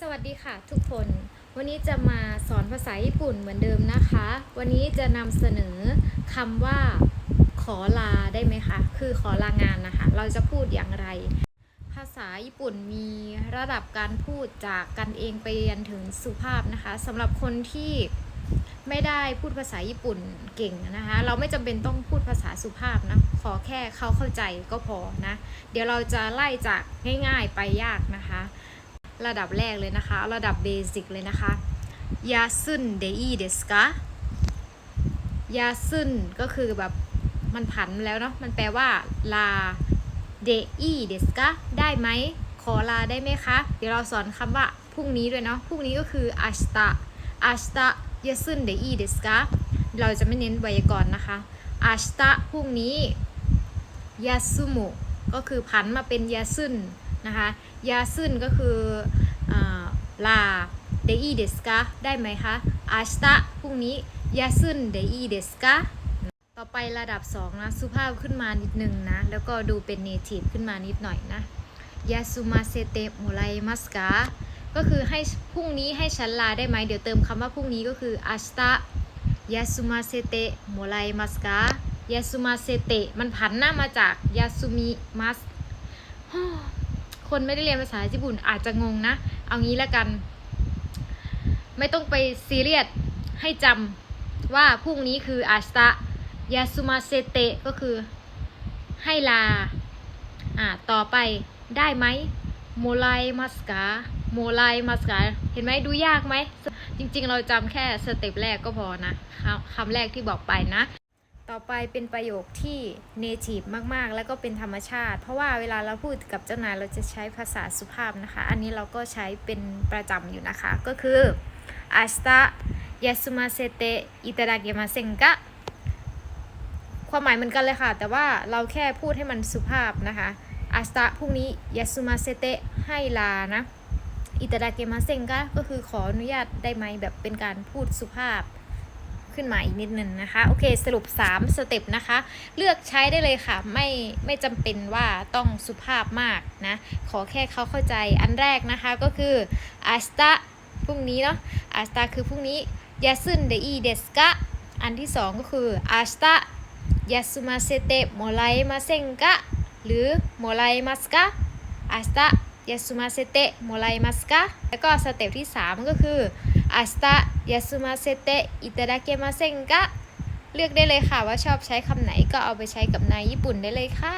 สวัสดีค่ะทุกคน วันนี้จะมาสอนภาษาญี่ปุ่นเหมือนเดิมนะคะ วันนี้จะนำเสนอคำว่า ขอลาได้ไหมคะ คือขอลางานนะคะ เราจะพูดอย่างไร ภาษาญี่ปุ่นมีระดับการพูดจากกันเองไปยันถึงสุภาพนะคะสำหรับคนที่ไม่ได้พูดภาษาญี่ปุ่นเก่งนะคะ เราไม่จำเป็นต้องพูดภาษาสุภาพนะ ขอแค่เขาเข้าใจก็พอนะ เดี๋ยวเราจะไล่จากง่ายๆไปยากนะคะ ระดับแรกเลยนะคะ ระดับเบสิกเลยนะคะยาซึนเดอีเดสกายาซึนก็คือแบบมันผันแล้วเนาะมันแปลว่าลาเดอีเดสกาได้ไหมขอลาได้ไหมคะ เดี๋ยวเราสอนคำว่าพรุ่งนี้ด้วยเนาะพรุ่งนี้ก็คืออาชตะอาชตะยาซึนเดอีเดสกาเราจะไม่เน้นไวยากรณ์นะคะอาชตะพรุ่งนี้ยาซุมุก็คือผันมาเป็นยาซึนนะคะยาซึนก็คือ ลาเดอีเดสกาได้ไหมคะอาชตะพรุ่งนี้ยาซึนเดอีเดสกาต่อไประดับ 2 นะ สุภาพขึ้นมานิดนึงนะ แล้วก็ดูเป็นเนทีฟขึ้นมานิดหน่อยนะยาสุมาเซเตโมไลมัสกาก็คือให้พรุ่งนี้ให้ฉันลาได้ไหม เดี๋ยวเติมคำว่าพรุ่งนี้ก็คืออาสตะยาสุมาเซเตโมไลมัสกายาสุมาเซเตมันผันหน้ามาจากยาสุมิมัสคนไม่ได้เรียนภาษาญี่ปุ่นอาจจะงงนะเอางี้แล้วกัน ไม่ต้องไปซีเรียสให้จำว่าพรุ่งนี้คืออาสตะยาสุมาเซเตก็คือให้ลา อ่า ต่อไปได้ไหมโมไลมัสกาโมไลมัสกาเห็นไหมดูยากไหม จริงๆ เราจำแค่สเต็ปแรกก็พอนะคำคำแรกที่บอกไปนะ ต่อไปเป็นประโยคที่เนทีฟมากๆ แล้วก็เป็นธรรมชาติ เพราะว่าเวลาเราพูดกับเจ้านายเราจะใช้ภาษาสุภาพนะคะ อันนี้เราก็ใช้เป็นประจำอยู่นะคะ ก็คืออาสตะยาสุมาเซเตอิตาดาเกมาเซงกะความหมายเหมือนกันเลยค่ะ แต่ว่าเราแค่พูดให้มันสุภาพนะคะอาสตะพรุ่งนี้ยาสุมาเซเตให้ลานะอิตาดาเกมาเซงกะก็คือขออนุญาตได้ไหมแบบเป็นการพูดสุภาพ ขึ้นมาอีกนิดนึงนะคะ โอเคสรุป 3 สเต็ปนะคะ เลือกใช้ได้เลยค่ะ ไม่ไม่จำเป็นว่าต้องสุภาพมากนะ ขอแค่เขาเข้าใจอันแรกนะคะก็คืออาสตะพรุ่งนี้เนาะอาสตะคือพรุ่งนี้ยาซึนเดอีเดสกะอันที่สองก็คืออาสตะยาสุมาเซเตะโมไลมาเซงกะหรือโมไลมัสกะอาสตะยาสุมาเซเตะโมไลมัสกะแล้วก็สเต็ปที่ 3 ก็คือ อัสตะยาสุมาเซเตะอิตาดาเกมาเซงกะเลือกได้เลยค่ะว่าชอบใช้คำไหนก็เอาไปใช้กับนายญี่ปุ่นได้เลยค่ะ